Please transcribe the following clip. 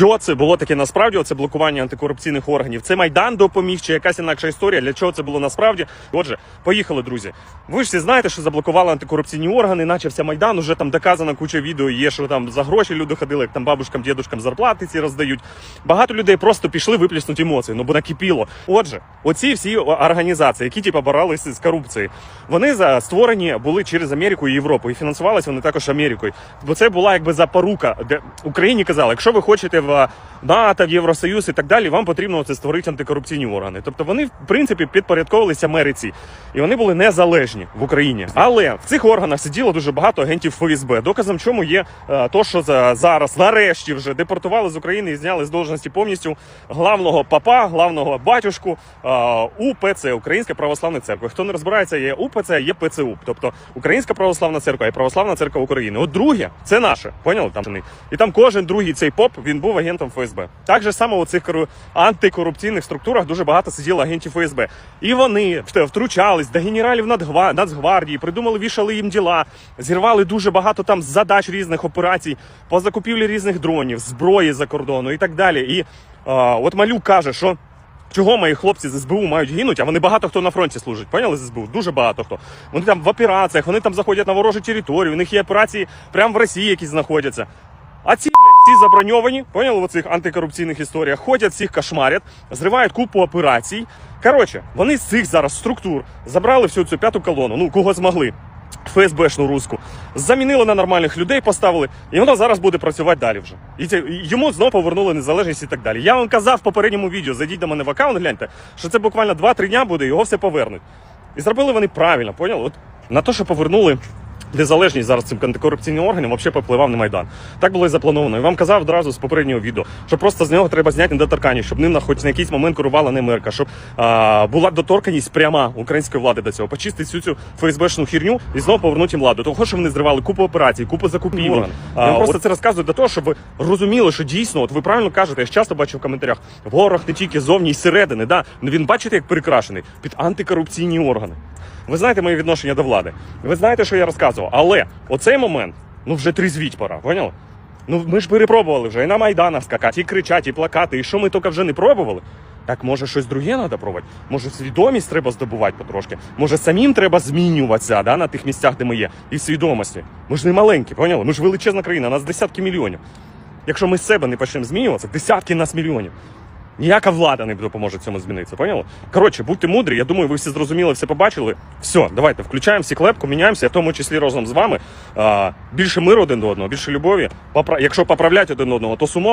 Що це було таке насправді? Це блокування антикорупційних органів. Це майдан допоміг чи якась інакша історія. Для чого це було насправді? Отже, поїхали, друзі. Ви ж всі знаєте, що заблокували антикорупційні органи, начався майдан. Уже там доказана куча відео. Є що там за гроші люди ходили, як там бабушкам, дідушкам зарплати ці роздають. Багато людей просто пішли виплеснути емоції, ну бо накипіло. Отже, оці всі організації, які типу, боролися з корупцією, вони за створені були через Америку і Європу, і фінансувалися вони також Америкою. Бо це була якби запорука, де Україні казали, якщо ви хочете в НАТО, в Євросоюз і так далі, вам потрібно це створити антикорупційні органи. Тобто вони, в принципі, підпорядковувалися Америці, і вони були незалежні в Україні. Але в цих органах сиділо дуже багато агентів ФСБ. Доказом чому є е, то, що зараз нарешті вже депортували з України і зняли з должності повністю главного папа, главного батюшку е, УПЦ Українська православна церква. Хто не розбирається, є УПЦ, є ПЦУ, тобто Українська православна церква і Православна церква України. От друге, це наше, поняли? Там і там кожен другий цей поп він був агентом ФСБ. Так же само у цих антикорупційних структурах дуже багато сиділо агентів ФСБ. І вони втручались до генералів Нацгвардії, придумали, вішали їм діла, зірвали дуже багато там задач різних операцій по закупівлі різних дронів, зброї за кордону і так далі. І а, от Малюк каже, що. Чого мої хлопці з СБУ мають гинуть, а вони багато хто на фронті служить. Поняли з СБУ? Дуже багато хто. Вони там в операціях, вони там заходять на ворожу територію, у них є операції прямо в Росії, які знаходяться. А ці, блядь, ці заброньовані, поняли, в цих антикорупційних історіях, ходять, всіх кошмарять, зривають купу операцій. Коротше, вони з цих зараз структур забрали всю цю п'яту колону, ну кого змогли. ФСБшну руську замінили на нормальних людей, поставили, і воно зараз буде працювати далі вже. І це, йому знову повернули незалежність і так далі. Я вам казав в попередньому відео, зайдіть до мене в аккаунт, гляньте, що це буквально 2-3 дня буде, його все повернуть. І зробили вони правильно, поняли? От на те, що повернули незалежність зараз цим антикорупційним органам, взагалі попливав на Майдан. Так було і заплановано. І вам казав одразу з попереднього відео, що просто з нього треба зняти недоторканність, щоб ним на хоч на якийсь момент керувала не мерка, щоб а, була доторканність пряма української влади до цього, почистити всю цю ФСБшну хірню і знову повернути їм владу. Того, що вони зривали купу операцій, купу закупівель. А, Я просто це розказую для того, щоб ви розуміли, що дійсно, от ви правильно кажете, я ж часто бачу в коментарях, ворог не тільки зовні і зсередини, да? Він бачите, як перекрашений під антикорупційні органи. Ви знаєте моє відношення до влади. Ви знаєте, що я розказував. Але оцей момент, ну вже трізвіть пора, поняли? Ну ми ж перепробували вже і на Майданах скакати, і кричати, і плакати, і що ми тільки вже не пробували. Так може щось друге треба пробувати? Може свідомість треба здобувати потрошки? Може самим треба змінюватися да, на тих місцях, де ми є, і в свідомості. Ми ж не маленькі, поняли? Ми ж величезна країна, нас десятки мільйонів. Якщо ми з себе не почнемо змінюватися, десятки нас мільйонів. Ніяка влада не допоможе цьому змінитися, поняли? Коротше, будьте мудрі, я думаю, ви всі зрозуміли, все побачили. Все, давайте включаємо всі клепку, міняємося, в тому числі разом з вами. Більше миру один до одного, більше любові. Якщо поправляти один одного, то сумо